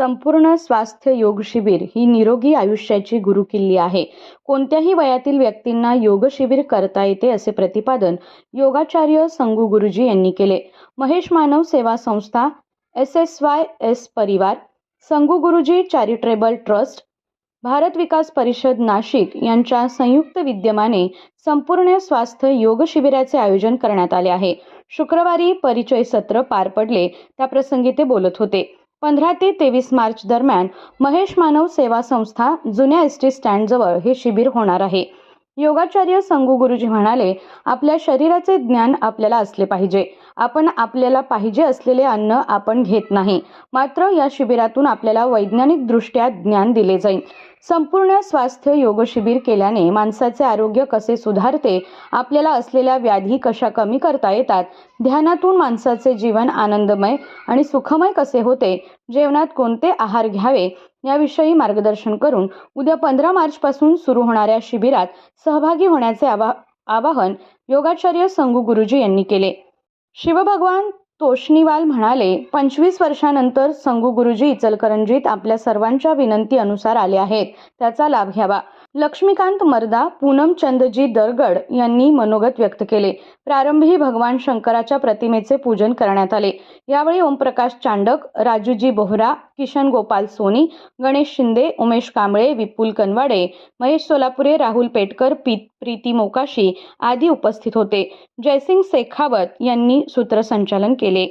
संपूर्ण स्वास्थ्य योग शिबिर ही निरोगी आयुष्याची गुरुकिल्ली आहे. कोणत्याही वयातील व्यक्तींना योग शिबिर करता येते असे प्रतिपादन योगाचार्य संगू गुरुजी यांनी केले. महेश मानव सेवा संस्था एस एस वाय एस परिवार संगू गुरुजी चॅरिटेबल ट्रस्ट भारत विकास परिषद नाशिक यांच्या संयुक्त विद्यमाने संपूर्ण स्वास्थ्य योग शिबिराचे आयोजन करण्यात आले आहे. शुक्रवारी परिचय सत्र पार पडले त्याप्रसंगी ते बोलत होते. पंधरा ते तेवीस मार्च दरम्यान महेश मानव सेवा संस्था जुन्या एस टी स्टँडजवळ हे शिबिर होणार आहे. योगाचार्य संगू गुरुजी म्हणाले आपल्या शरीराचे ज्ञान आपल्याला असले पाहिजे. आपण आपल्याला पाहिजे असलेले अन्न आपण घेत नाही. मात्र या शिबिरातून आपल्याला वैज्ञानिक दृष्ट्या ज्ञान दिले जाईल. संपूर्ण स्वास्थ्य योग शिबिर केल्याने माणसाचे आरोग्य कसे सुधारते आपल्याला असलेल्या व्याधी कशा कमी करता येतात ध्यानातून माणसाचे जीवन आनंदमय आणि सुखमय कसे होते जेवणात कोणते आहार घ्यावे याविषयी मार्गदर्शन करून उद्या पंधरा मार्चपासून सुरू होणाऱ्या शिबिरात सहभागी होण्याचे आवा आवाहन योगाचार्य संगू गुरुजी यांनी केले. शिवभगवान तोष्णीवाल म्हणाले पंचवीस वर्षानंतर संगू गुरुजी इचलकरंजीत आपल्या सर्वांच्या विनंती अनुसार आले आहेत. त्याचा लाभ घ्यावा. लक्ष्मीकांत मर्दा पूनमचंदजी दरगड यांनी मनोगत व्यक्त केले. प्रारंभी भगवान शंकराच्या प्रतिमेचे पूजन करण्यात आले. यावेळी ओमप्रकाश चांडक राजूजी बोहरा किशन गोपाल सोनी गणेश शिंदे उमेश कांबळे विपुल कनवाडे महेश सोलापुरे राहुल पेटकर पी प्रीती मोकाशी आदी उपस्थित होते. जयसिंग शेखावत यांनी सूत्रसंचालन केले.